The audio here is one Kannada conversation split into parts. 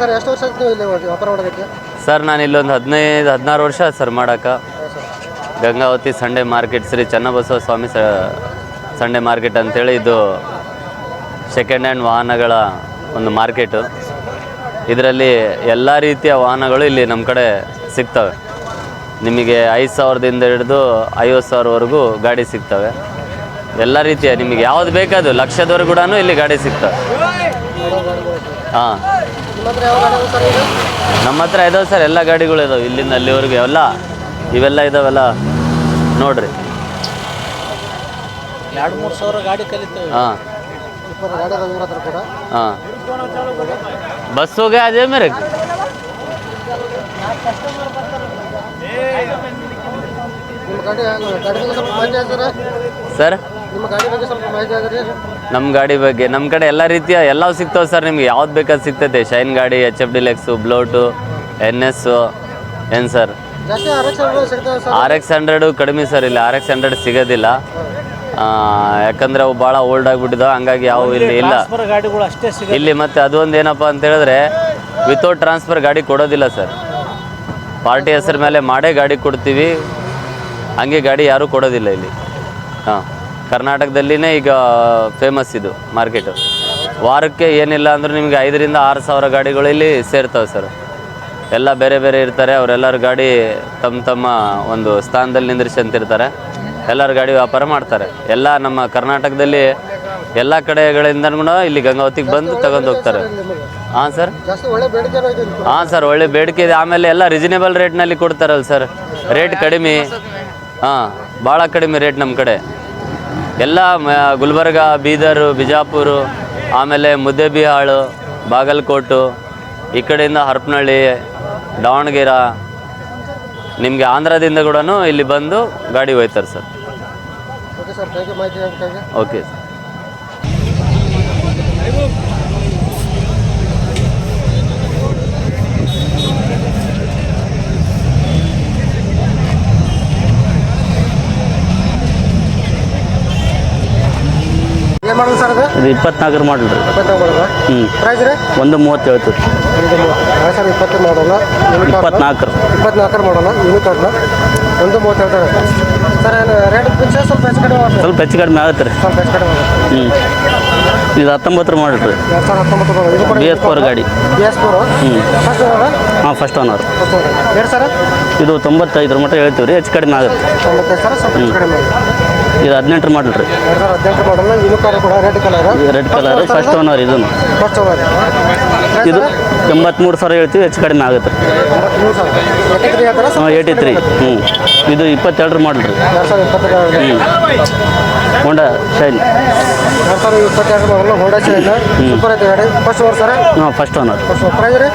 ಸರ್, ಎಷ್ಟು ವರ್ಷ ಸರ್, ನಾನು ಇಲ್ಲೊಂದು ಹದಿನೈದು, ಹದಿನಾರು ವರ್ಷ ಸರ್ ಮಾಡೋಕೆ ಗಂಗಾವತಿ ಸಂಡೇ ಮಾರ್ಕೆಟ್ ಶ್ರೀ ಚನ್ನಬಸವ ಸ್ವಾಮಿ ಸ, ಸಂಡೇ ಮಾರ್ಕೆಟ್ ಅಂತೇಳಿ ಇದು ಸೆಕೆಂಡ್ ಹ್ಯಾಂಡ್ ವಾಹನಗಳ ಒಂದು ಮಾರ್ಕೆಟು. ಇದರಲ್ಲಿ ಎಲ್ಲ ರೀತಿಯ ವಾಹನಗಳು ಇಲ್ಲಿ ನಮ್ಮ ಕಡೆ ಸಿಗ್ತವೆ. ನಿಮಗೆ ಐದು ಸಾವಿರದಿಂದ ಹಿಡಿದು ಐವತ್ತು ಸಾವಿರವರೆಗೂ ಗಾಡಿ ಸಿಗ್ತವೆ. ಎಲ್ಲ ರೀತಿಯ ನಿಮಗೆ ಯಾವ್ದು ಬೇಕಾದ್ರು ಲಕ್ಷದವರೆಗೂ ಕೂಡ ಇಲ್ಲಿ ಗಾಡಿ ಸಿಗ್ತವೆ. ಹಾಂ. ನಿಮ್ಮ ಹತ್ರ ಇದಾವೆ ಸರ್ ಎಲ್ಲ ಗಾಡಿಗಳು ಇದಾವೆ ಇಲ್ಲಿಂದ ಅಲ್ಲಿವರೆಗೂ ಎಲ್ಲ. ಇವೆಲ್ಲ ಇದಾವೆಲ್ಲ ನೋಡ್ರಿ. ಎರಡು ಮೂರು ಸಾವಿರ ಗಾಡಿ ಕಲಿತೇವೆ. ಹಾಂ. ಹಾಂ. ಬಸ್ ಹೋಗಿ ಅದೇ ಮೇರೆ. ಸರ್? ನಿಮ್ಮ ಗಾಡಿ ಬಗ್ಗೆ ಸ್ವಲ್ಪ ಮಾಹಿತಿ ಹೇಳಿದ್ರಿ ನಮ್ಮ ಗಾಡಿ ಬಗ್ಗೆ ನಮ್ಮ ಕಡೆ ಎಲ್ಲ ರೀತಿಯ ಎಲ್ಲವೂ ಸಿಗ್ತಾವೆ ಸರ್ ನಿಮ್ಗೆ ಯಾವ್ದು ಬೇಕಾದ್ರೂ ಸಿಗ್ತೈತೆ ಶೈನ್ ಗಾಡಿ ಎಚ್ ಎಫ್ ಡಿಲೆಕ್ಸು ಬ್ಲೋಟು ಎನ್ ಎಸ್ ಏನು ಸರ್? ಆರ್ ಎಕ್ಸ್ ಹಂಡ್ರೆಡು ಕಡಿಮೆ ಸರ್ ಇಲ್ಲಿ ಆರ್ ಎಕ್ಸ್ ಹಂಡ್ರೆಡ್ ಸಿಗೋದಿಲ್ಲ. ಆ, ಯಾಕಂದ್ರೆ ಅವು ಭಾಳ ಓಲ್ಡ್ ಆಗಿಬಿಟ್ಟಿದಾವೆ ಹಂಗಾಗಿ ಯಾವ ಇಲ್ಲಿ ಇಲ್ಲ. ಇಲ್ಲಿ ಮತ್ತೆ ಅದೊಂದು ಏನಪ್ಪ ಅಂತ ಹೇಳಿದ್ರೆ ವಿತೌಟ್ ಟ್ರಾನ್ಸ್ಫರ್ ಗಾಡಿ ಕೊಡೋದಿಲ್ಲ ಸರ್. ಪಾರ್ಟಿ ಹೆಸರು ಮೇಲೆ ಮಾಡೇ ಗಾಡಿ ಕೊಡ್ತೀವಿ. ಹಂಗೆ ಗಾಡಿ ಯಾರೂ ಕೊಡೋದಿಲ್ಲ ಇಲ್ಲಿ. ಹಾಂ. ಕರ್ನಾಟಕದಲ್ಲಿನೇ ಈಗ ಫೇಮಸ್ ಇದು ಮಾರ್ಕೆಟು ವಾರಕ್ಕೆ ಏನಿಲ್ಲ ಅಂದರೂ ನಿಮಗೆ ಐದರಿಂದ ಆರು ಸಾವಿರ ಗಾಡಿಗಳು ಇಲ್ಲಿ ಸೇರ್ತವೆ ಸರ್ ಎಲ್ಲ ಬೇರೆ ಬೇರೆ ಇರ್ತಾರೆ, ಅವರೆಲ್ಲರ ಗಾಡಿ ತಮ್ಮ ತಮ್ಮ ಒಂದು ಸ್ಥಾನದಲ್ಲಿ ನಿಂದ್ರಿಸಂತಿರ್ತಾರೆ ಎಲ್ಲರ ಗಾಡಿ ವ್ಯಾಪಾರ ಮಾಡ್ತಾರೆ. ಎಲ್ಲ ನಮ್ಮ ಕರ್ನಾಟಕದಲ್ಲಿ ಎಲ್ಲ ಕಡೆಗಳಿಂದ ಕೂಡ ಇಲ್ಲಿ ಗಂಗಾವತಿಗೆ ಬಂದು ತಗೊಂಡು ಹೋಗ್ತಾರೆ. ಹಾಂ ಸರ್. ಹಾಂ ಸರ್ ಒಳ್ಳೆ ಬೇಡಿಕೆ ಇದೆ. ಆಮೇಲೆ ಎಲ್ಲ ರಿಸನೇಬಲ್ ರೇಟ್ನಲ್ಲಿ ಕೊಡ್ತಾರಲ್ಲ ಸರ್ ರೇಟ್ ಕಡಿಮೆ. ಹಾಂ ಭಾಳ ಕಡಿಮೆ ರೇಟ್ ನಮ್ಮ ಕಡೆ. ಎಲ್ಲ ಗುಲ್ಬರ್ಗ ಬೀದರು ಬಿಜಾಪುರ ಆಮೇಲೆ ಮುದ್ದೆಬಿಹಾಳು ಬಾಗಲಕೋಟು ಈ ಕಡೆಯಿಂದ ಹರಪನಹಳ್ಳಿ ದಾವಣಗೆರೆ ನಿಮಗೆ ಆಂಧ್ರದಿಂದ ಕೂಡ ಇಲ್ಲಿ ಬಂದು ಗಾಡಿ ಹೋಯ್ತಾರೆ ಸರ್. ಓಕೆ ಸರ್ ಮಾಡೋದು ಸರ್ ಅದು? ಇದು ಇಪ್ಪತ್ನಾಲ್ಕರ ಮಾಡಲ್ ರೀ. ಹ್ಞೂ ಪ್ರೈಸ್ ರೀ? ಒಂದು ಮೂವತ್ತು ಹೇಳ್ತೀವಿ ಸರ್ ಇಪ್ಪತ್ತು ಮಾಡೋಲ್ಲ ಇಪ್ಪತ್ನಾಲ್ಕರ ಇಪ್ಪತ್ನಾಲ್ಕರ ಮಾಡೋಲ್ಲ ಯೂನಿಕಾರ್ನ ಒಂದು ಮೂವತ್ತು ಹೇಳ್ತಾರೆ ಸರ್ ರೇಟ್ ಸ್ವಲ್ಪ ಹೆಚ್ಚು ಕಡಿಮೆ ಸ್ವಲ್ಪ ಹೆಚ್ಚು ಕಡಿಮೆ ಆಗುತ್ತೆ ರೀ. ಸ್ವಲ್ಪ ಹೆಚ್ಚು ಕಡಿಮೆ ಆಗುತ್ತೆ. ಹ್ಞೂ ಇದು ಹತ್ತೊಂಬತ್ತರ ಮಾಡಲ್ ರೀ. ಎರಡು ಸಾವಿರ ಹತ್ತೊಂಬತ್ತು ಇದು ಬಿ ಎಸ್ ಫೋರ್ ಗಾಡಿ. ಬಿ ಎಸ್ ಫೋರು ಫಸ್ಟ್ ಹಾಂ ಫಸ್ಟ್ ಓನರ್ ಎರಡು ಸರ್ ಇದು ತೊಂಬತ್ತೈದರ ಮಟ್ಟ ಹೇಳ್ತೀವಿ ರೀ. ಹೆಚ್ಚು ಕಡಿಮೆ ಆಗುತ್ತೆ. ತೊಂಬತ್ತೈದು ಸಾವಿರ ಸ್ವಲ್ಪ ಹೆಚ್ಚು ಕಡಿಮೆ ಆಗುತ್ತೆ. ಇದು ಹದಿನೆಂಟರ ಮಾಡಲ್ ರೀ. ಎರಡು ಸಾವಿರ ಹದಿನೆಂಟು ಮಾಡಲ್ಲ ಯೂನಿಕಾರ್ ಕೂಡ red colour red colour first owner ಇದನ್ನು ಫಸ್ಟ್ ಓನರ್ ಇದು ಎಂಬತ್ಮೂರು ಸಾವಿರ ಹೇಳ್ತೀವಿ ಹೆಚ್ಚು ಕಡಿಮೆ ಆಗುತ್ತೆ. ಹಾಂ ಏಯ್ಟಿ ತ್ರೀ ಹ್ಞೂ ಇದು ಇಪ್ಪತ್ತೆರಡರ ಮಾಡಲ್ ರೀ. ಹ್ಞೂ ಹೋಂಡಾ ಶೈನ್ ಎರಡು ಸಾವಿರ ಇಪ್ಪತ್ತೆರಡು ಮಾಡಲ್ಲ ಹೋಂಡಾ ಶೈನ್ ಸೂಪರ್ ಐತೆ ಗಾಡಿ. First owner sir? ಹಾಂ ಫಸ್ಟ್ ಓನರ್ ಫಸ್ಟ್ ಪ್ರೈಸ್ ರೀ?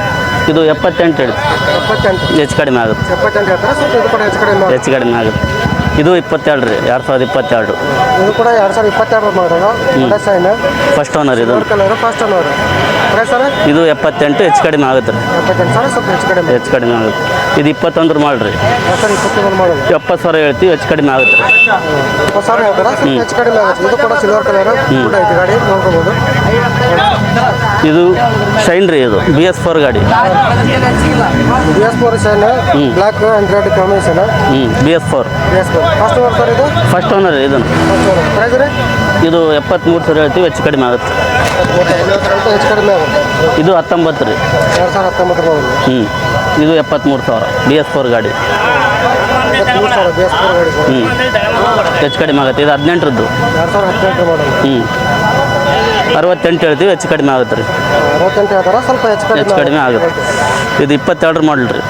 ಇದು ಎಪ್ಪತ್ತೆಂಟು ಹೇಳಿ ಎಪ್ಪತ್ತೆಂಟು. ಹೆಚ್ಚು ಕಡಿಮೆ ಆಗುತ್ತೆ. ಎಪ್ಪತ್ತೆಂಟು ಹೇಳ್ತಾರೆ? ಸ್ವಲ್ಪ ಇದು ಕೂಡ ಹೆಚ್ಚು ಕಡಿಮೆ ಹೆಚ್ಚು ಕಡಿಮೆ ಆಗುತ್ತೆ. ಇದು ಇಪ್ಪತ್ತೆರಡು ರೀ ಎರಡು ಸಾವಿರದ ಇಪ್ಪತ್ತೆರಡು. ಇದು ಕೂಡ ಎರಡು ಸಾವಿರದ ಇಪ್ಪತ್ತೆರಡು ಮಾಡೋದು ಹೋಂಡಾ ಫಸ್ಟ್ ಓನರ್ ಇದು. First owner sir? ಇದು ಎಪ್ಪತ್ತೆಂಟು ಹೆಚ್ಚು ಕಡಿಮೆ ಆಗುತ್ತೆ. ರೀ ಎಪ್ಪತ್ತೆಂಟು ಸಾವಿರ ಸ್ವಲ್ಪ ಹೆಚ್ಚು ಕಡಿಮೆ. ಹೆಚ್ಚು ಕಡಿಮೆ ಆಗುತ್ತೆ. ಇದು ಇಪ್ಪತ್ತೊಂದ್ರ ಮಾಡ್ರಿ. ಇಪ್ಪತ್ತೊಂದು ಮಾಡೋದು. ಎಪ್ಪತ್ತು ಸಾವಿರ ಹೇಳ್ತೀವಿ ಹೆಚ್ಚು ಕಡಿಮೆ ಆಗುತ್ತೆ. ರೀ ಇಪ್ಪತ್ತು ಸಾವಿರ ಹೇಳ್ತಾರೆ? ಸ್ವಲ್ಪ ಹೆಚ್ಚು ಕಡಿಮೆ ಆಗುತ್ತೆ. ಇದು ಕೂಡ ಸಿಲ್ವರ್ ಕಲರ್ ಕೂಡ ಐತೆ ಗಾಡಿ ನೋಡ್ಕೋಬೋದು. ಇದು ಶೈನ್ ರೀ ಇದು ಬಿ ಎಸ್ ಫೋರ್ ಗಾಡಿ. B S four Shine black and red combination ಹ್ಞೂ B S four B S four first owner sir ಇದು? ಫಸ್ಟ್ ಓನರ್ ಇದನ್ನು. ಪ್ರೈಸ್ ರೀ? ಇದು ಎಪ್ಪತ್ತ್ಮೂರು ಸಾವಿರ ಹೇಳ್ತೀವಿ ಹೆಚ್ಚು ಕಡಿಮೆ ಆಗುತ್ತೆ. ಹೆಚ್ಚು ಕಡಿಮೆ ಆಗುತ್ತೆ. ಇದು ಹತ್ತೊಂಬತ್ತು ರೀ. ಎರಡು ಸಾವಿರ ಹತ್ತೊಂಬತ್ತು ಹ್ಞೂ ಇದು ಎಪ್ಪತ್ತ್ಮೂರು ಸಾವಿರ. ಬಿ ಎಸ್ ಫೋರ್ ಗಾಡಿ. ಹ್ಞೂ ಹೆಚ್ಚು ಕಡಿಮೆ ಆಗುತ್ತೆ. ಇದು ಹದಿನೆಂಟರದ್ದು. ಎರಡು ಸಾವಿರ ಹ್ಞೂ ಅರವತ್ತೆಂಟು ಹೇಳ್ತೀವಿ ಹೆಚ್ಚು ಕಡಿಮೆ ಆಗುತ್ತೆ ರೀ. ಅರವತ್ತೆಂಟು ಹೇಳ್ತಾರೆ? ಸ್ವಲ್ಪ ಹೆಚ್ಚು ಕಡಿಮೆ ಹೆಚ್ಚು ಕಡಿಮೆ ಆಗುತ್ತೆ. ಇದು ಇಪ್ಪತ್ತೆರಡರ ಮಾಡಲ್ ರೀ.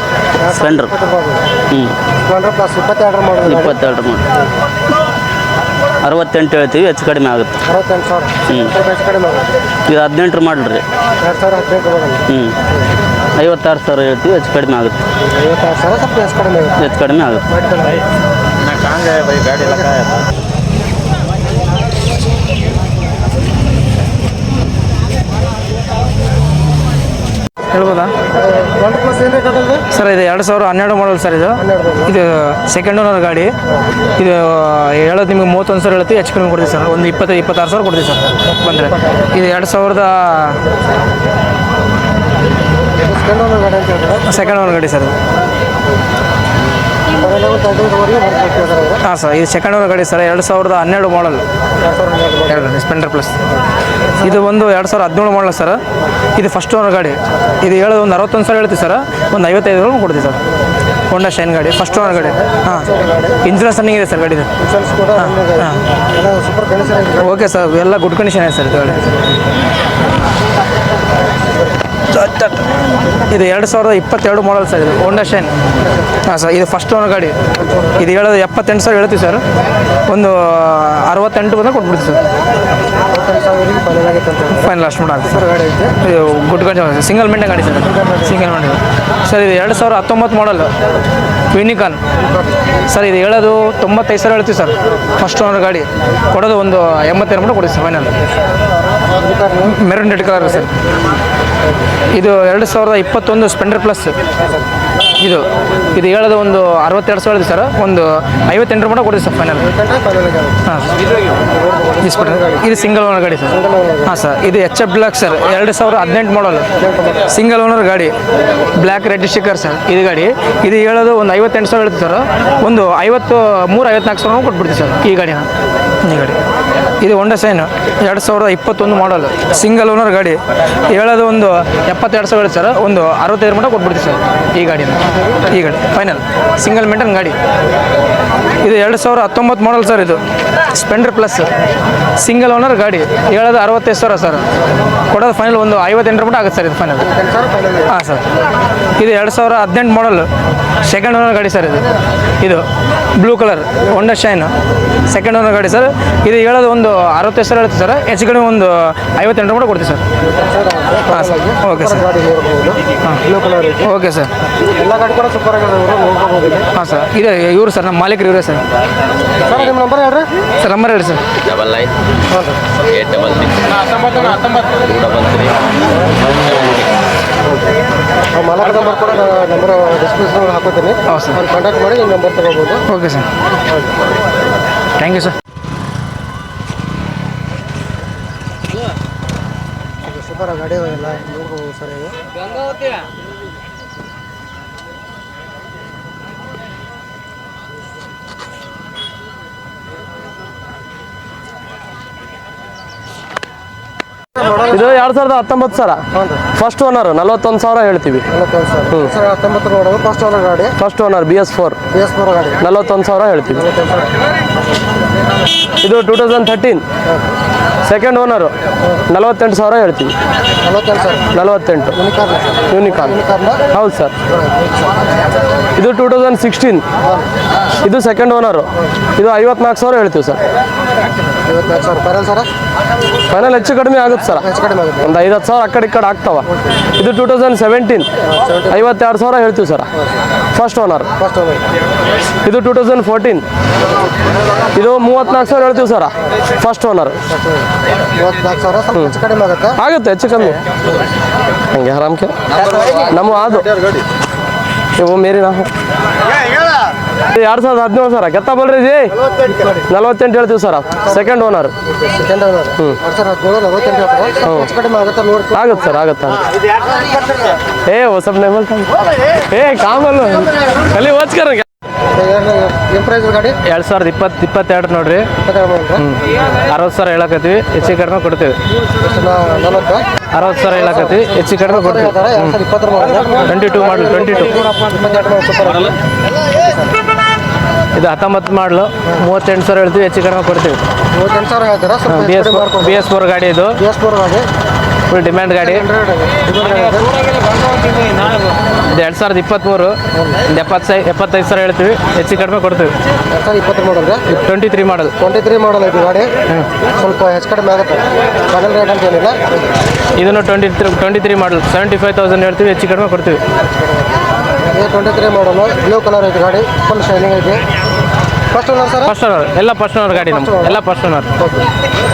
ಸ್ಪೆಂಡ್ರ್ ಹ್ಞೂ ಸ್ಪ್ಲೆಂಡರ್ ಪ್ಲಸ್ ಇಪ್ಪತ್ತೆರಡು ಮಾಡೋದು ಇಪ್ಪತ್ತೆರಡು ಮಾಡಲ್ ಅರವತ್ತೆಂಟು ಹೇಳ್ತೀವಿ ಹೆಚ್ಚು ಕಡಿಮೆ ಆಗುತ್ತೆ. ಅರವತ್ತೆಂಟು ಸಾವಿರ. ಹ್ಞೂ ಸ್ವಲ್ಪ ಹೆಚ್ಚು ಕಡಿಮೆ ಆಗುತ್ತೆ. ಇದು ಹದಿನೆಂಟು ಮಾಡಲ್ರಿ ಎರಡು ಸಾವಿರ ಹದಿನೆಂಟು ಮಾಡೋದು ಹ್ಞೂ ಐವತ್ತಾರು ಸಾವಿರ ಹೇಳ್ತೀವಿ ಹೆಚ್ಚು ಕಡಿಮೆ ಆಗುತ್ತೆ. ಐವತ್ತಾರು ಸಾವಿರ ಸ್ವಲ್ಪ ಹೆಚ್ಚು ಕಡಿಮೆ ಆಗುತ್ತೆ. ಹೆಚ್ಚು ಕಡಿಮೆ ಆಗುತ್ತೆ. ಹೇಳ್ಬೋದಾ? ಸರ್ ಇದು ಎರಡು ಸಾವಿರ ಹನ್ನೆರಡು ಮಾಡಲ್ ಸರ್ ಇದು. ಇದು ಸೆಕೆಂಡ್ ಓನರ್ ಗಾಡಿ. ಇದು ಹೇಳೋದು ನಿಮಗೆ ಮೂವತ್ತೊಂದು ಸಾವಿರ ಹೇಳ್ತೀವಿ ಹೆಚ್ಚು ಕಡಿಮೆ ಕೊಡ್ತೀವಿ ಸರ್. ಒಂದು ಇಪ್ಪತ್ತು ಇಪ್ಪತ್ತಾರು ಸಾವಿರ ಕೊಡ್ತೀವಿ ಸರ್ ಬಂದರೆ. ಇದು ಎರಡು ಸಾವಿರದ ಸೆಕೆಂಡ್ ಓನರ್ ಗಾಡಿ ಅಂತ ಹೇಳ್ತಾರೆ? ಸೆಕೆಂಡ್ ಓನರ್ ಗಾಡಿ ಸರ್ ಹಾಂ ಸರ್ ಇದು ಸೆಕೆಂಡ್ ಓನರ್ ಗಾಡಿ ಸರ್ ಎರಡು ಸಾವಿರದ ಹನ್ನೆರಡು ಮಾಡಲ್ ಎರಡು ಸಾವಿರ ಸ್ಪೆಂಡರ್ ಪ್ಲಸ್ ಇದು ಒಂದು ಎರಡು ಸಾವಿರದ ಹದಿನೇಳು ಮಾಡಲ್ ಸರ್ ಇದು ಫಸ್ಟ್ ಓನರ್ ಗಾಡಿ. ಇದು ಹೇಳೋದು ಒಂದು ಅರವತ್ತೊಂದು ಸಾವಿರ ಹೇಳ್ತೀವಿ ಸರ್ ಒಂದು ಐವತ್ತೈದು ಕೊಡ್ತೀವಿ ಸರ್ ಹೋಂಡಾ ಶೈನ್ ಗಾಡಿ ಫಸ್ಟ್ ಓನರ್ ಗಾಡಿ. ಹಾಂ. ಇನ್ಸೂರೆನ್ಸ್ ರನ್ನಿಂಗ್ ಇದೆ ಸರ್ ಗಾಡಿದು. ಹಾಂ ಓಕೆ ಸರ್ ಎಲ್ಲ ಗುಡ್ ಕಂಡೀಷನ್ ಇದೆ ಸರ್ ಇದು ಗಾಡಿ. ಇದು ಎರಡು ಸಾವಿರದ ಇಪ್ಪತ್ತೆರಡು ಮಾಡಲ್ ಸರ್ ಇದು ಹೋಂಡಾ ಶೈನ್ ಹಾಂ ಸರ್ ಇದು ಫಸ್ಟ್ ಓನರ್ ಗಾಡಿ. ಇದು ಹೇಳೋದು ಎಪ್ಪತ್ತೆಂಟು ಸಾವಿರ ಹೇಳ್ತೀವಿ ಸರ್ ಒಂದು ಅರವತ್ತೆಂಟು ಬಂದ ಕೊಟ್ಬಿಡ್ತೀವಿ ಸರ್ ಫೈನ್ ಲಾಸ್ಟ್. ಮಾಡಿ ಸೂಪರ್ ಗಾಡಿ ಇದು ಗುಡ್ ಕಂಡೀಷನ್ ಸಿಂಗಲ್ ಮೆಂಟೆ ಗಾಡಿ ಸರ್ ಸಿಂಗಲ್ ಮೆಂಟೆ ಸರ್ ಇದು ಎರಡು ಸಾವಿರ ಹತ್ತೊಂಬತ್ತು ಮಾಡಲ್ ಯುನಿಕಾನ್ ಸರ್ ಇದು ಹೇಳೋದು ತೊಂಬತ್ತೈದು ಸಾವಿರ ಹೇಳ್ತೀವಿ ಸರ್ ಫಸ್ಟ್ ಓನರ್ ಗಾಡಿ. ಕೊಡೋದು ಒಂದು ಎಂಬತ್ತೆರಡು ಮೂಟ ಕೊಡಿ sir final maroon red colour sir ಇದು ಎರಡು ಸಾವಿರದ ಇಪ್ಪತ್ತೊಂದು ಸ್ಪೆಂಡರ್ ಪ್ಲಸ್ ಇದು ಇದು ಹೇಳೋದು ಒಂದು ಅರವತ್ತೆರಡು ಸಾವಿರ ಇದೆ ಸರ್. ಒಂದು ಐವತ್ತೆಂಟು ಮಟ್ಟ ಕೊಡಿ ಸರ್ ಫೈನಲ್ ಹಾಂ. ಇದು ಸಿಂಗಲ್ ಓನರ್ ಗಾಡಿ ಸರ್. ಹಾಂ ಸರ್, ಇದು ಎಚ್ ಎಫ್ ಬ್ಲಾಕ್ ಸರ್. ಎರಡು ಸಾವಿರದ ಹದಿನೆಂಟು ಮಾಡಲ್ ಸಿಂಗಲ್ ಓನರ್ ಗಾಡಿ. ಬ್ಲ್ಯಾಕ್ ರೆಡ್ ಸ್ಟಿಕ್ಕರ್ ಸರ್, ಇದು ಗಾಡಿ. ಇದು ಹೇಳೋದು ಒಂದು ಐವತ್ತೆಂಟು ಸಾವಿರ ಹೇಳ್ತೀವಿ ಸರ್. ಒಂದು ಐವತ್ತು ಮೂರು ಐವತ್ತ್ನಾಲ್ಕು ಸಾವಿರ ಕೊಟ್ಬಿಡ್ತೀವಿ ಸರ್ ಈ ಗಾಡಿನ. ಈ ಗಾಡಿ. ಇದು ಹೊಂಡಾ ಸೈನ್ ಎರಡು ಸಾವಿರದ ಇಪ್ಪತ್ತೊಂದು ಮಾಡಲ್ ಸಿಂಗಲ್ ಓನರ್ ಗಾಡಿ. ಹೇಳೋದು ಒಂದು ಎಪ್ಪತ್ತೆರಡು ಸಾವಿರ ಸರ್. ಒಂದು ಅರವತ್ತೈದು ಮಟ್ಟ ಕೊಟ್ಬಿಡ್ತೀವಿ ಸರ್ ಈ ಗಾಡಿನ. ಈ ಗಾಡಿ ಫೈನಲ್ ಸಿಂಗಲ್ ಮೆಂಟನ್ ಗಾಡಿ. ಇದು ಎರಡು ಸಾವಿರ ಹತ್ತೊಂಬತ್ತು ಮಾಡಲ್ ಸರ್ ಇದು. ಸ್ಪೆಂಡರ್ ಪ್ಲಸ್ ಸಿಂಗಲ್ ಓನರ್ ಗಾಡಿ. ಹೇಳೋದು ಅರವತ್ತೈದು ಸಾವಿರ ಸರ್. ಕೊಡೋದು ಫೈನಲ್ ಒಂದು ಐವತ್ತೆಂಟು ಮಟ್ಟ ಆಗುತ್ತೆ ಸರ್ ಇದು ಫೈನಲ್ ಹಾಂ ಸರ್. ಇದು ಎರಡು ಸಾವಿರ ಹದಿನೆಂಟು ಮಾಡಲ್ ಸೆಕೆಂಡ್ ಓನರ್ ಗಾಡಿ ಸರ್ ಇದು. ಇದು blue colour Honda Shine second owner ಗಾಡಿ ಸರ್. ಇದು ಹೇಳೋದು ಒಂದು ಅರವತ್ತು ಸಾವಿರ ಹೇಳ್ತೀವಿ ಸರ್. ಹೆಚ್ಚು ಕಡಿಮೆ ಒಂದು ಐವತ್ತೆಂಟು ಕೂಡ ಕೊಡ್ತೀವಿ ಸರ್. ಹಾಂ ಸರ್. Okay sir. ಹಾಂ. Blue colour okay sir. ಎಲ್ಲ ಗಾಡಿ ಕೂಡ ಸೂಪರ್ ಹಾಂ ಸರ್. ಇದೆ ಇವರು ಸರ್ ನಮ್ಮ ಮಾಲೀಕರು ಇವರೇ ಸರ್. ಸರ್ ನಿಮ್ಮ ನಂಬರ್ ಹೇಳ್ರಿ. ಸರ್ ನಂಬರ್ ಹೇಳಿ ಸರ್. ಡಬಲ್ ನೈನ್ ಹಾಂ ಸರ್ ಏಟ್ ಡಬಲ್ ಸಿಕ್ಸ್ ಹತ್ತೊಂಬತ್ತು. Double three. ಮಾಲಕ ನಂಬರ್ ಕೂಡ ನಂಬರ್ ಡಿಸ್ಕ್ರಿಪ್ಷನ್ ಹಾಕೋತೀನಿ. ಹೌದು ಸರ್. ನಾನು ಕಾಂಟ್ಯಾಕ್ಟ್ ಮಾಡಿ ನಿಮ್ಮ ನಂಬರ್ ತಗೋಬೋದು. Okay sir. Thank you sir super ಗಾಡಿ ಎಲ್ಲ ನೋಡ್ಬೋದು ಸರ್ ಇದು ಇದು ಎರಡು ಸಾವಿರದ ಹತ್ತೊಂಬತ್ತು ಸಾವಿರ ಫಸ್ಟ್ ಓನರ್ ನಲವತ್ತೊಂದು ಸಾವಿರ ಹೇಳ್ತೀವಿ. ಫಸ್ಟ್ ಓನರ್ ಗಾಡಿ. First owner B S four B S four ಗಾಡಿ. ನಲ್ವತ್ತೊಂದು ಸಾವಿರ ಹೇಳ್ತೀವಿ. ಇದು two thousand thirteen second owner ನಲವತ್ತೆಂಟು ಸಾವಿರ ಹೇಳ್ತೀವಿ. ನಲವತ್ತೆಂಟು ಯೂನಿಕಾರ್ನ್ ಹೌದು ಸರ್. ಇದು ಟೂ ತೌಸಂಡ್ ಸಿಕ್ಸ್ಟೀನ್ ಇದು ಸೆಕೆಂಡ್ ಓನರು ಇದು ಐವತ್ನಾಲ್ಕು ಸಾವಿರ ಹೇಳ್ತೀವಿ ಸರ್. ಫೈನಲ್ ಹೆಚ್ಚು ಕಡಿಮೆ ಆಗುತ್ತೆ ಸರ್. ಒಂದು ಐದು ಹತ್ತು ಸಾವಿರ ಆ ಕಡೆ ಈ ಕಡೆ ಆಗ್ತಾವ. ಇದು ಟೂ ತೌಸಂಡ್ ಸೆವೆಂಟೀನ್ ಐವತ್ತೆರಡು ಸಾವಿರ ಹೇಳ್ತೀವಿ ಸರ್. ಫಸ್ಟ್ ಓನರ್ ಇದು ಟೂ ತೌಸಂಡ್ ಫೋರ್ಟೀನ್ ಇದು ಮೂವತ್ನಾಲ್ಕು ಸಾವಿರ ಹೇಳ್ತೀವಿ ಸರ್. ಫಸ್ಟ್ ಓನರ್ ಆಗುತ್ತೆ, ಹೆಚ್ಚು ಕಮ್ಮಿ. ಹಂಗೆ ಆರಾಮ್ಕೆ ನಮ್ಮ ಅದು ಇವು ಮೇರಿ ನಾವು ಎರಡು ಸಾವಿರದ ಹದಿನೇಳು ಸರ. ಕೆತ್ತ ಬಲ್ರಿ ಜಿ? ನಲವತ್ತೆಂಟು ಹೇಳ್ತೀವಿ ಸರ್. ಸೆಕೆಂಡ್ ಓನರ್ ಕಡಿಮೆ ಆಗುತ್ತೆ ಸರ್, ಆಗುತ್ತೆ. ಏ ಏ ಕಾಮಲ್ ಕಲಿ ಓದ್ಕರ ಎರಡ್ ಸಾವಿರದ ಇಪ್ಪತ್ತು, ಇಪ್ಪತ್ತೆರಡು ನೋಡ್ರಿ. ಅರವತ್ತು ಸಾವಿರ ಹೇಳಕತ್ತೀವಿ, ಹೆಚ್ಚು ಕಡಿಮೆ ಕೊಡ್ತೀವಿ. ಅರವತ್ತು ಸಾವಿರ ಹೇಳಕತ್ತೀವಿ, ಹೆಚ್ಚು ಕಡಿಮೆ ಕೊಡ್ತೀವಿ. Twenty two model twenty two ಇದು ಹತ್ತೊಂಬತ್ತು ಮಾಡಲು ಮೂವತ್ತೆಂಟು ಸಾವಿರ ಹೇಳ್ತೀವಿ ಹೆಚ್ಚು ಕಡಿಮೆ ಕೊಡ್ತೀವಿ. ಮೂವತ್ತೆಂಟು ಸಾವಿರ ಹೇಳ್ತಾರೆ? ಸ್ವಲ್ಪ B S B S four ಗಾಡಿ ಇದು. ಬಿ ಎಸ್ ಫೋರ್ ಗಾಡಿ? ಫುಲ್ ಡಿಮ್ಯಾಂಡ್ ಗಾಡಿ. ಇದು ಎರಡು ಸಾವಿರದ ಇಪ್ಪತ್ತ್ಮೂರು ಒಂದು ಎಪ್ಪತ್ತೈ ಎಪ್ಪತ್ತೈದು ಸಾವಿರ ಹೇಳ್ತೀವಿ ಹೆಚ್ಚು ಕಡಿಮೆ ಕೊಡ್ತೀವಿ. ಎರಡು ಸಾವಿರ ಇಪ್ಪತ್ತರ ಮಾಡಿದ್ರೆ twenty three model twenty three model ಇದು ಗಾಡಿ ಸ್ವಲ್ಪ ಹೆಚ್ಚು ಕಡಿಮೆ ಆಗುತ್ತೆ. ಫೈನಲ್ ರೇಟ್ ಅಂತ ಏನಿಲ್ಲ ಇದನ್ನು twenty three twenty three model seventy five thousand ಹೇಳ್ತೀವಿ ಹೆಚ್ಚು ಕಡಿಮೆ ಕೊಡ್ತೀವಿ. ಇದು twenty three model blue colour ಐತೆ ಗಾಡಿ ಫುಲ್ ಶೈನಿಂಗ್ ಐತಿ. First owner sir first owner ಎಲ್ಲ ಫಸ್ಟ್ ಓನರ್ ಗಾಡಿ ನಮ್ಮ ಎಲ್ಲ ಫಸ್ಟ್ ಓನರ್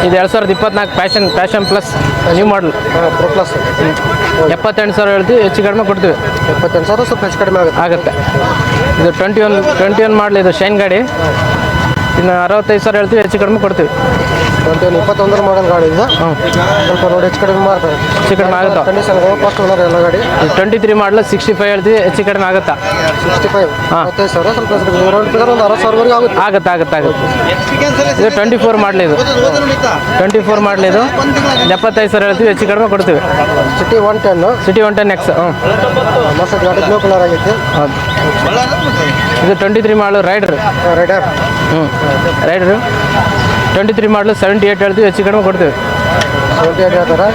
ಇದು ಎರಡು ಸಾವಿರದ ಇಪ್ಪತ್ನಾಲ್ಕು Passion Passion Plus new model Pro Plus ಎಪ್ಪತ್ತೆಂಟು ಸಾವಿರ ಹೇಳ್ತೀವಿ ಹೆಚ್ಚು ಕಡಿಮೆ ಕೊಡ್ತೀವಿ. ಎಪ್ಪತ್ತೆಂಟು ಸಾವಿರ ಸ್ವಲ್ಪ ಹೆಚ್ಚು ಕಡಿಮೆ ಆಗುತ್ತೆ. ಆಗುತ್ತೆ. ಇದು twenty one twenty one model ಇದು ಶೈನ್ ಗಾಡಿ. ಇನ್ನು ಅರವತ್ತೈದು ಸಾವಿರ ಹೇಳ್ತೀವಿ ಹೆಚ್ಚು ಕಡಿಮೆ ಕೊಡ್ತೀವಿ. ಟ್ವೆಂಟಿ ಒನ್ ಇಪ್ಪತ್ತೊಂದರ ಮಾಡಲ್ ಗಾಡಿ ಇದು. ಸ್ವಲ್ಪ ನೋಡಿ ಹೆಚ್ಚು ಕಡಿಮೆ ಮಾಡ್ತಾರೆ ಹೆಚ್ಚು ಕಡಿಮೆ ಆಗುತ್ತಾ? ಕಂಡೀಷನ್ ಫಸ್ಟ್ ಓನರ್ ಎಲ್ಲ ಗಾಡಿ. Twenty three model sixty five ಹೇಳ್ತೀವಿ ಹೆಚ್ಚು ಕಡಿಮೆ ಆಗುತ್ತಾ? ಸಿಕ್ಸ್ಟಿ ಫೈವ್ ಮೂವತ್ತೈದು ಸಾವಿರ ಸ್ವಲ್ಪ ಒಂದು ಅರವತ್ತು ಸಾವಿರವರೆಗೆ ಆಗುತ್ತೆ. ಆಗುತ್ತೆ ಆಗುತ್ತೆ ಆಗುತ್ತೆ. ಇದು ಟ್ವೆಂಟಿ ಫೋರ್ ಮಾಡಲಿ ಇದು. ಟ್ವೆಂಟಿ ಫೋರ್ ಮಾಡಲಿ ಇದು ಎಪ್ಪತ್ತೈದು ಸಾವಿರ ಹೇಳ್ತೀವಿ ಹೆಚ್ಚು ಕಡಿಮೆ ಕೊಡ್ತೀವಿ. CT one ten CT one ten X ಹ್ಞೂ ಮಸ್ತ್ ಗಾಡಿ ಬ್ಲೂ ಕಲರ್ ಆಗಿತ್ತು ಹೌದು. ಇದು twenty three model Raider Raider ಹ್ಞೂ Raider twenty three model seventy eight ಹೇಳ್ತೀವಿ ಹೆಚ್ಚು ಕಡಿಮೆ ಕೊಡ್ತೀವಿ. ಸೆವೆಂಟಿ ಹೇಳ್ತಾರೆ?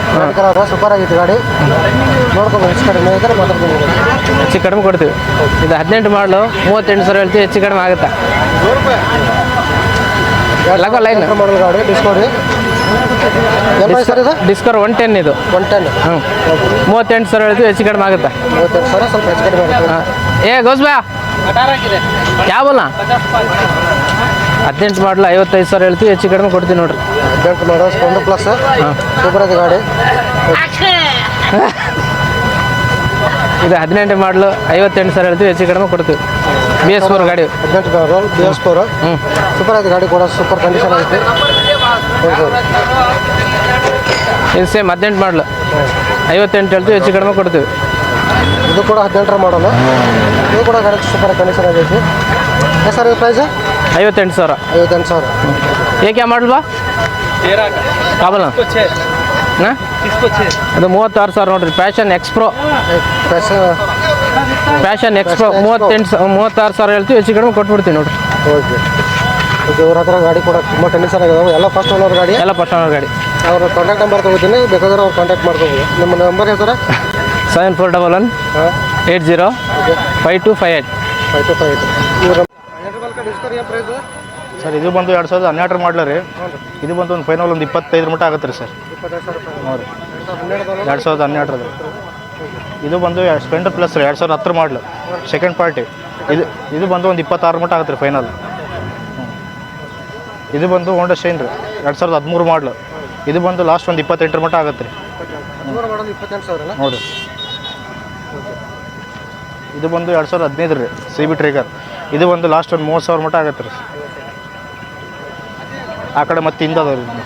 ಸೂಪರ್ ಆಗಿತ್ತು ಗಾಡಿ. ನೋಡ್ಕೊಂಡು ಹೆಚ್ಚು ಕಡಿಮೆ ಹೆಚ್ಚು ಕಡಿಮೆ ಕೊಡ್ತೀವಿ. ಇದು ಹದಿನೆಂಟು ಮಾಡಲು ಮೂವತ್ತೆಂಟು ಸಾವಿರ ಹೇಳ್ತೀವಿ ಹೆಚ್ಚು ಕಡಿಮೆ ಆಗುತ್ತೆ. ಲಗೋ ಲೈನ್. ಮಾಡಲ್ ಗಾಡಿ ಡಿಸ್ಕೌಂಟ್ ಡಿಸ್ಕರ್ ಒನ್ ಟೆನ್ ಇದು? ಒನ್ ಟೆನ್ ಹ್ಞೂ ಮೂವತ್ತೆಂಟು ಸಾವಿರ ಹೇಳ್ತೀವಿ ಹೆಚ್ಚು ಕಡಿಮೆ ಆಗುತ್ತೆ. ಮೂವತ್ತೆಂಟು ಸಾವಿರ ಸ್ವಲ್ಪ ಹೆಚ್ಚು ಕಡಿಮೆ ಆಗುತ್ತೆ. ಏ ಗೋಸ್ಬಾ ಯಾವಲ್ಲ? ಹದಿನೆಂಟು ಮಾಡಲು ಐವತ್ತೈದು ಸಾವಿರ ಹೇಳ್ತೀವಿ ಹೆಚ್ಚು ಕಡಿಮೆ ಕೊಡ್ತೀವಿ ನೋಡ್ರಿ. ಹದಿನೆಂಟು ಮಾಡೋ ಸ್ಪೆಂಡ್ ಪ್ಲಸ್ ಸೂಪರ್ ಅದು ಗಾಡಿ. ಇದು ಹದಿನೆಂಟು ಮಾಡಲು ಐವತ್ತೆಂಟು ಸಾವಿರ ಹೇಳ್ತೀವಿ ಹೆಚ್ಚು ಕಡಿಮೆ ಕೊಡ್ತೀವಿ. ಬಿ ಎಸ್ ಫೋರ್ ಗಾಡಿ. ಹದಿನೆಂಟು ಮಾಡಲ್ ಬಿ ಎಸ್ ಫೋರ್ ಹ್ಞೂ ಸೂಪರ್ ಐತಿ ಗಾಡಿ ಕೂಡ ಸೂಪರ್ ಕಂಡೀಷನ್ ಆಗುತ್ತೆ ಇದು ಸೇಮ್ ಹದಿನೆಂಟು ಮಾಡಲು. ಐವತ್ತೆಂಟು ಹೇಳ್ತೀವಿ ಹೆಚ್ಚು ಕಡಿಮೆ ಕೊಡ್ತೀವಿ. ಇದು ಕೂಡ ಹದಿನೆಂಟರ ಮಾಡಲು ಇದು ಕೂಡ ಕರೆಕ್ಟ್ ಸೂಪರ್ ಕಂಡೀಷನ್ ಆಗೈತಿ ಎಷ್ಟು ಸರ್ ಇದು ಪ್ರೈಸ್ ಐವತ್ತೆಂಟು ಸಾವಿರ. ಐವತ್ತೆಂಟು ಸಾವಿರ. ಏಕೆ ಮಾಡಲ್ವಾ ಕಾಬಲ್ ಅದು ಮೂವತ್ತಾರು ಸಾವಿರ ನೋಡ್ರಿ. ಪ್ಯಾಷನ್ ಎಕ್ಸ್ಪ್ರೋ ಪ್ಯಾಷನ್ ಎಕ್ಸ್ಪ್ರೋ ಮೂವತ್ತೆಂಟು ಸಾವಿರ ಮೂವತ್ತಾರು ಸಾವಿರ ಹೇಳ್ತೀವಿ. ಹೆಚ್ಚು ಕಡಿಮೆ ಕೊಟ್ಬಿಡ್ತೀವಿ ನೋಡ್ರಿ. ಓಕೆ. ಇದು ಇವ್ರ ಹತ್ರ ಗಾಡಿ ಕೂಡ ತುಂಬ ಕಂಡೀಷನ್ ಆಗಿದಾವೆ ಎಲ್ಲ ಫಸ್ಟ್ ಓನರ್ ಗಾಡಿ. ಎಲ್ಲ ಫಸ್ಟ್ ಓನರ್ ಗಾಡಿ. ಅವ್ರ ಕಾಂಟ್ಯಾಕ್ಟ್ ನಂಬರ್ ತಗೋತೀನಿ. ಬೇಕಾದ್ರೆ ಅವ್ರು ಕಾಂಟ್ಯಾಕ್ಟ್ ಮಾಡ್ಕೋಬೋದು. ನಿಮ್ಮ ನಂಬರ್ ಹೇಳ್ತಾರೆ seven four double one eight eight zero five two five eight five two five sir ಇದು ಬಂದು ಎರಡು ಸಾವಿರದ ಹನ್ನೆರಡರ ಮಾಡಲ ರೀ? ಇದು ಬಂದು ಒಂದು ಫೈನಲ್ ಒಂದು ಇಪ್ಪತ್ತೈದರ ಮಟ್ಟ ಆಗುತ್ತೆ ರೀ ಸರ್. ಹ್ಞೂ ರೀ. ಹನ್ನೆರಡು ಎರಡು ಸಾವಿರದ ಹನ್ನೆರಡರದ್ದು. ಇದು ಬಂದು ಸ್ಪೆಂಡರ್ ಪ್ಲಸ್ ರೀ ಎರಡು ಸಾವಿರದ ಹತ್ತರ ಮಾಡಲು. ಸೆಕೆಂಡ್ ಪಾರ್ಟಿ ಇದು ಇದು ಬಂದು ಒಂದು ಇಪ್ಪತ್ತಾರು ಮಟ್ಟ ಆಗುತ್ತೆ ರೀ ಫೈನಲ್ ಇದು ಬಂದು ಹೋಂಡಾ ಶೈನ್ ರೀ ಎರಡು ಸಾವಿರದ ಹದಿಮೂರು ಮಾಡಲು. ಇದು ಬಂದು ಲಾಸ್ಟ್ ಒಂದು ಇಪ್ಪತ್ತೆಂಟರ ಮಟ್ಟ ಆಗುತ್ತೆ ರೀ. ನೋಡಿರಿ. ಇದು ಬಂದು ಎರಡು ಸಾವಿರದ ಹದಿನೈದು ರೀ ಸಿ ಬಿ ಟ್ರಿಗರ್ ಇದು ಒಂದು ಲಾಸ್ಟ್ ಒಂದು ಮೂವತ್ತು ಸಾವಿರ ಮಟ್ಟ ಆಗತ್ತೆ ರೀ. ಆ ಕಡೆ ಮತ್ತೆ ಹಿಂದದ ರೀ ಇದು.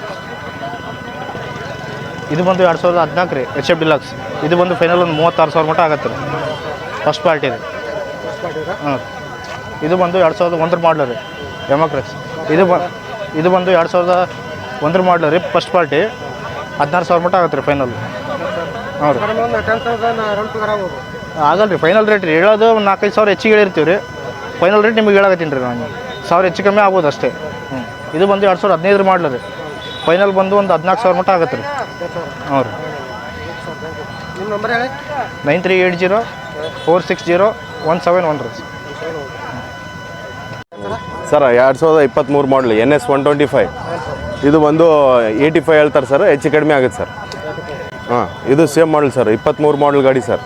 ಇದು ಬಂದು ಎರಡು ಸಾವಿರದ ಹದಿನಾಲ್ಕು ರೀ ಎಚ್ ಎಫ್ ಡಿಲಕ್ಸ್ ಇದು ಬಂದು ಫೈನಲ್ ಒಂದು ಮೂವತ್ತಾರು ಸಾವಿರ ಮಟ್ಟ ಆಗತ್ತೆ ರೀ. ಫಸ್ಟ್ ಪಾರ್ಟಿ ರೀ. ಹಾಂ ಇದು ಬಂದು ಎರಡು ಸಾವಿರದ ಒಂದರ ಮಾಡಲ ರೀ ಡೆಮೋಕ್ರೆಸ್ ಇದು ಬ ಇದು ಬಂದು ಎರಡು ಸಾವಿರದ ಒಂದರ ಮಾಡಲ ರೀ ಫಸ್ಟ್ ಪಾರ್ಟಿ ಹದಿನಾರು ಸಾವಿರ ಮಟ್ಟ ಆಗತ್ತೆ ರೀ ಫೈನಲ್ ಹಾಂ ಒಂದು ಆಗಲ್ಲ ರೀ ಫೈನಲ್ ರೇಟ್ ರೀ. ಹೇಳೋದು ಒಂದು ನಾಲ್ಕೈದು ಸಾವಿರ ಹೆಚ್ಚಿಗೆ ಹೇಳಿರ್ತೀವಿ ರೀ. ಫೈನಲ್ ರೇಟ್ ನಿಮಗೆ ಹೇಳಕತ್ತೀನಿ ರೀ ನಾನು. ಸಾವಿರ ಹೆಚ್ಚು ಕಮ್ಮಿ ಆಗ್ಬೋದು ಅಷ್ಟೇ. ಹ್ಞೂ ಇದು ಬಂದು ಎರಡು ಸಾವಿರ ಹದಿನೈದು ಮಾಡಲ ರೀ. ಫೈನಲ್ ಬಂದು ಒಂದು ಹದಿನಾಲ್ಕು ಸಾವಿರ ಮಟ್ಟ ಆಗತ್ತೆ ರೀ. ಹ್ಞೂ ರೀ. Nine three eight zero four six zero one seven one ರೀ. ಸರ್, ಎರಡು ಸಾವಿರದ ಇಪ್ಪತ್ತ್ಮೂರು ಮಾಡಲಿ N S one twenty five ಇದು ಬಂದು ಏಯ್ಟಿ ಫೈವ್ ಹೇಳ್ತಾರೆ ಸರ್, ಹೆಚ್ಚು ಕಡಿಮೆ ಆಗುತ್ತೆ ಸರ್. ಹಾಂ, ಇದು ಸೇಮ್ ಮಾಡಲ್ ಸರ್ ಇಪ್ಪತ್ತ್ಮೂರು ಮಾಡಲ್ ಗಾಡಿ sir.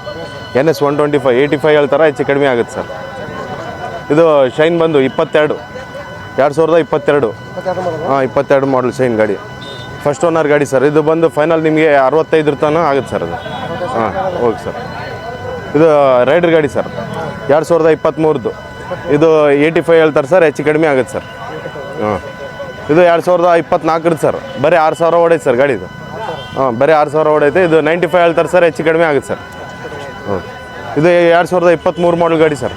N S one twenty five eighty five ಹೇಳ್ತಾರೆ, ಹೆಚ್ಚು ಕಡಿಮೆ ಆಗುತ್ತೆ ಸರ್. ಇದು ಶೈನ್ ಬಂದು ಇಪ್ಪತ್ತೆರಡು. ಎರಡು ಸಾವಿರದ ಇಪ್ಪತ್ತೆರಡು. ಹಾಂ, ಇಪ್ಪತ್ತೆರಡು ಮಾಡಲ್ ಶೈನ್ ಗಾಡಿ. ಫಸ್ಟ್ ಓನರ್ ಗಾಡಿ ಸರ್. ಇದು ಬಂದು ಫೈನಲ್ ನಿಮಗೆ ಅರವತ್ತೈದರ ತನಕ ಆಗುತ್ತೆ ಸರ್ ಅದು. ಹಾಂ ಓಕೆ ಸರ್. ಇದು ರೈಡರ್ ಗಾಡಿ ಸರ್. ಎರಡು ಸಾವಿರದ ಇಪ್ಪತ್ತ್ಮೂರದ್ದು ಇದು ಏಯ್ಟಿ ಫೈವ್ ಹೇಳ್ತಾರೆ ಸರ್, ಹೆಚ್ಚು ಕಡಿಮೆ ಆಗುತ್ತೆ ಸರ್. ಹಾಂ. ಇದು ಎರಡು ಸಾವಿರದ ಇಪ್ಪತ್ನಾಲ್ಕರದ್ದು ಸರ್. ಬರೀ ಆರು ಸಾವಿರ ಓಡೈತೆ ಸರ್ ಗಾಡಿದು ಹಾಂ, ಬರೀ ಆರು ಸಾವಿರ ಓಡೈತೆ. ಇದು ನೈಂಟಿ ಫೈವ್ ಹೇಳ್ತಾರೆ ಸರ್, ಹೆಚ್ಚು ಕಡಿಮೆ ಆಗುತ್ತೆ ಸರ್. ಇದು ಎರಡು ಸಾವಿರದ ಇಪ್ಪತ್ತ್ಮೂರು ಮಾಡಲ್ ಗಾಡಿ ಸರ್.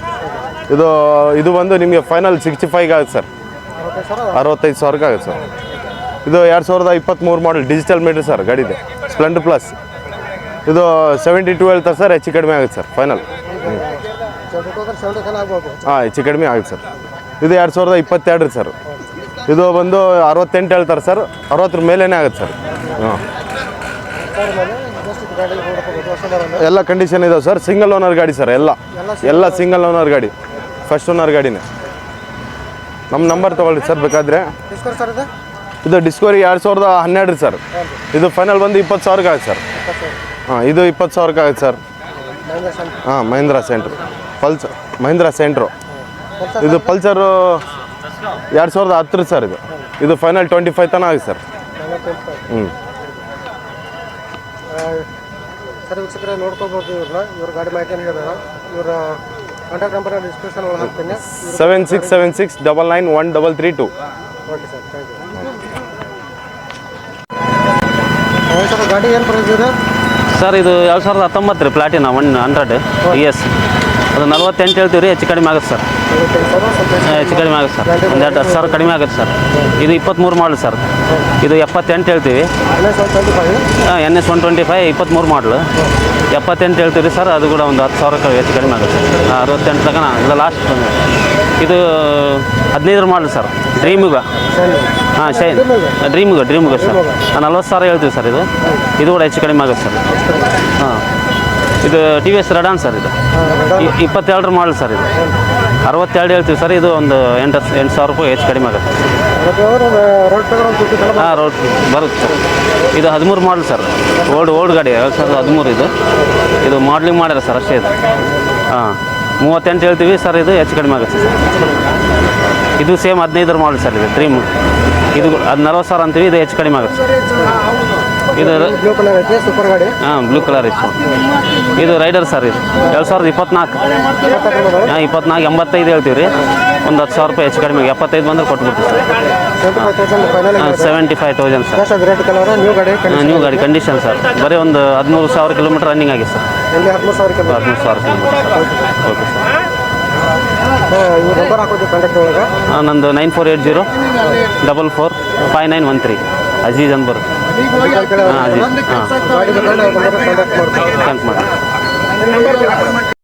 ಇದು ಇದು ಬಂದು ನಿಮಗೆ ಫೈನಲ್ ಸಿಕ್ಸ್ಟಿ ಫೈವ್ಗೆ ಆಗುತ್ತೆ ಸರ್. ಅರವತ್ತೈದು ಸಾವಿರ ಅರವತ್ತೈದು ಸಾವಿರಕ್ಕೆ ಆಗುತ್ತೆ ಸರ್. ಇದು ಎರಡು ಸಾವಿರದ ಇಪ್ಪತ್ತ್ಮೂರು ಮಾಡಲ್ ಡಿಜಿಟಲ್ ಮೀಟರ್ ಸರ್ ಗಾಡಿದೆ. ಸ್ಪ್ಲೆಂಡರ್ ಪ್ಲಸ್ ಇದು ಸೆವೆಂಟಿ ಟು ಹೇಳ್ತಾರೆ ಸರ್ ಹೆಚ್ಚು ಕಡಿಮೆ ಆಗುತ್ತೆ ಸರ್ ಫೈನಲ್ ಹಾಂ, ಹೆಚ್ಚು ಕಡಿಮೆ ಆಗುತ್ತೆ ಸರ್. ಇದು ಎರಡು ಸಾವಿರದ ಇಪ್ಪತ್ತೆರಡು ಸರ್. ಇದು ಬಂದು ಅರವತ್ತೆಂಟು ಹೇಳ್ತಾರೆ ಸರ್. ಅರವತ್ತರ ಮೇಲೇ ಆಗುತ್ತೆ ಸರ್. ಹಾಂ ಎಲ್ಲ ಕಂಡೀಷನ್ ಇದಾವೆ ಸರ್ ಸಿಂಗಲ್ ಓನರ್ ಗಾಡಿ ಸರ್ ಎಲ್ಲ. ಎಲ್ಲ ಸಿಂಗಲ್ ಓನರ್ ಗಾಡಿ. ಫಸ್ಟ್ ಓನರ್ ಗಾಡಿನೇ. ನಮ್ಮ ನಂಬರ್ ತಗೊಳ್ಳಿ ಸರ್ ಬೇಕಾದರೆ. ಇದು? ಡಿಸ್ಕವರಿ ಎರಡು ಸಾವಿರದ ಹನ್ನೆರಡು ಸರ್ ಇದು ಫೈನಲ್ ಬಂದು ಇಪ್ಪತ್ತು ಸಾವಿರಕ್ಕೆ ಆಗುತ್ತೆ ಸರ್ ಹಾಂ ಇದು ಇಪ್ಪತ್ತು ಸಾವಿರಕ್ಕೆ ಆಗುತ್ತೆ ಸರ್ ಹಾಂ Mahindra Centuro Pulsar Mahindra Centuro ಇದು ಪಲ್ಸರು ಎರಡು ಸಾವಿರದ ಹತ್ತರ ಸರ್ ಇದು. ಇದು ಫೈನಲ್ ಟ್ವೆಂಟಿ ಫೈವ್ ತನಕ ಆಗುತ್ತೆ ಸರ್ ಹ್ಞೂ ಸರ್ ವೀಕ್ಷಕರ ನೋಡ್ಕೋಬೋದು ಇವ್ರನ್ನ. ಇವ್ರ ಗಾಡಿ ಮಾಹಿತಿ ಹೇಳಿದಾರ? ಇವರ ಕಾಂಟ್ಯಾಕ್ಟ್ ನಂಬರ್ ಡಿಸ್ಕ್ರಿಪ್ಷನ್ ಒಳಗೆ ಹಾಕ್ತೀನಿ. Seven six seven six double nine one double three two okay sir thank you sir ಗಾಡಿ ಏನು ಪ್ರೈಸ್ ಇದೆ? ಸರ್ ಇದು ಎರಡು ಸಾವಿರದ ಹತ್ತೊಂಬತ್ತು ರೀ Platina one hundred E S ಅದು ನಲ್ವತ್ತೆಂಟು ಹೇಳ್ತೀವಿ ರೀ ಹೆಚ್ಚು ಕಡಿಮೆ ಆಗುತ್ತೆ ಸರ್ ಹೆಚ್ಚು ಕಡಿಮೆ ಆಗುತ್ತೆ ಸರ್ ಒಂದು ಎರಡು ಹತ್ತು ಸಾವಿರ ಕಡಿಮೆ ಆಗುತ್ತೆ ಸರ್ ಇದು ಇಪ್ಪತ್ತ್ಮೂರು ಮಾಡಲ್ ಸರ್ ಇದು ಎಪ್ಪತ್ತೆಂಟು ಹೇಳ್ತೀವಿ. N S one twenty five, ಇಪ್ಪತ್ತ್ಮೂರು ಮಾಡಲು ಎಪ್ಪತ್ತೆಂಟು ಹೇಳ್ತೀವಿ ಸರ್, ಅದು ಕೂಡ ಒಂದು ಹತ್ತು ಸಾವಿರ ಹೆಚ್ಚು ಕಡಿಮೆ ಆಗುತ್ತೆ. ಅರವತ್ತೆಂಟು ತಗೋಣ ಇದು ಲಾಸ್ಟ್ ಇದು ಹದಿನೈದರ ಮಾಡಲು ಸರ್ ಡ್ರೀಮುಗ ಹಾಂ ಶೈನ್ ಡ್ರೀಮುಗ ಡ್ರೀಮುಗ ಸರ್. ನಲ್ವತ್ತು ಸಾವಿರ ಹೇಳ್ತೀವಿ ಸರ್ ಇದು. ಇದು ಕೂಡ ಹೆಚ್ಚು ಕಡಿಮೆ ಆಗುತ್ತೆ ಸರ್. ಹಾಂ. ಇದು T V S Radeon sir ಇದು. ಇಪ್ಪತ್ತೆರಡರ ಮಾಡಲ್ ಸರ್ ಇದು. ಅರವತ್ತೆರಡು ಹೇಳ್ತೀವಿ ಸರ್, ಇದು ಒಂದು ಎಂಟು ಎಂಟು ಸಾವಿರ ರೂಪಾಯಿ ಹೆಚ್ಚು ಕಡಿಮೆ ಆಗುತ್ತೆ. ಹಾಂ, ರೋಡ್ ಬರುತ್ತೆ ಸರ್. ಇದು ಹದಿಮೂರು ಮಾಡಲ್ ಸರ್. ಓಲ್ಡ್ ಓಲ್ಡ್ ಗಾಡಿ, ಎರಡು ಸಾವಿರದ ಹದಿಮೂರು ಇದು. ಇದು ಮಾಡ್ಲಿಂಗ್ ಮಾಡ್ಯಾರ ಸರ್, ಅಷ್ಟೇ ಇದು. ಹಾಂ, ಮೂವತ್ತೆಂಟು ಹೇಳ್ತೀವಿ ಸರ್, ಇದು ಹೆಚ್ಚು ಕಡಿಮೆ ಆಗುತ್ತೆ ಸರ್. ಇದು ಸೇಮ್ ಹದಿನೈದರ ಮಾಡಲ್ ಸರ್, ಇದು ಡ್ರೀಮ್ ಇದು ಅದು ನಲ್ವತ್ತು ಸಾವಿರ ಅಂತೀವಿ, ಇದು ಹೆಚ್ಚು ಕಡಿಮೆ ಆಗುತ್ತೆ ಇದು ಬ್ಲೂ ಕಲರ್ ಐತಿ ಸೂಪರ್ ಗಾಡಿ. ಹಾಂ ಬ್ಲೂ ಕಲರ್ ಇತ್ತು ಇದು ರೈಡರ್ ಸರ್ ಇದು. ಎರಡು ಸಾವಿರದ ಇಪ್ಪತ್ನಾಲ್ಕು. ಹಾಂ ಇಪ್ಪತ್ನಾಲ್ಕು ಎಂಬತ್ತೈದು ಹೇಳ್ತೀವಿ ರೀ ಒಂದು ಹತ್ತು ಸಾವಿರ ರೂಪಾಯಿ ಹೆಚ್ಚು ಕಡಿಮೆ ಎಪ್ಪತ್ತೈದು ಬಂದ್ರೆ ಕೊಟ್ಬಿಡ್ತೀವಿ sir seventy five thousand sir new ಗಾಡಿ ನ್ಯೂ ಗಾಡಿ ಕಂಡೀಷನ್ ಸರ್ ಬರೀ ಒಂದು ಹದಿಮೂರು ಸಾವಿರ ಕಿಲೋಮೀಟರ್ ರನ್ನಿಂಗ್ ಆಗಿದೆ ಸರ್ ಹದಿಮೂರು ಸಾವಿರ ಹದಿಮೂರು ಸಾವಿರ ಕಿಲೋಮೀಟರ್ ಓಕೆ ಸರ್ ನಂಬರ್ ಹಾಕೋದು ಕಾಂಟ್ಯಾಕ್ಟ್ ಒಳಗೆ. ನಂದು nine four eight zero double four five nine one three Aziz ಅಂತ ಬರುತ್ತೆ. ಹಾಂ ಅಜೀಜ್. ಹಾಂ. ಕಾಂಟ್ಯಾಕ್ಟ್ ಮಾಡಿ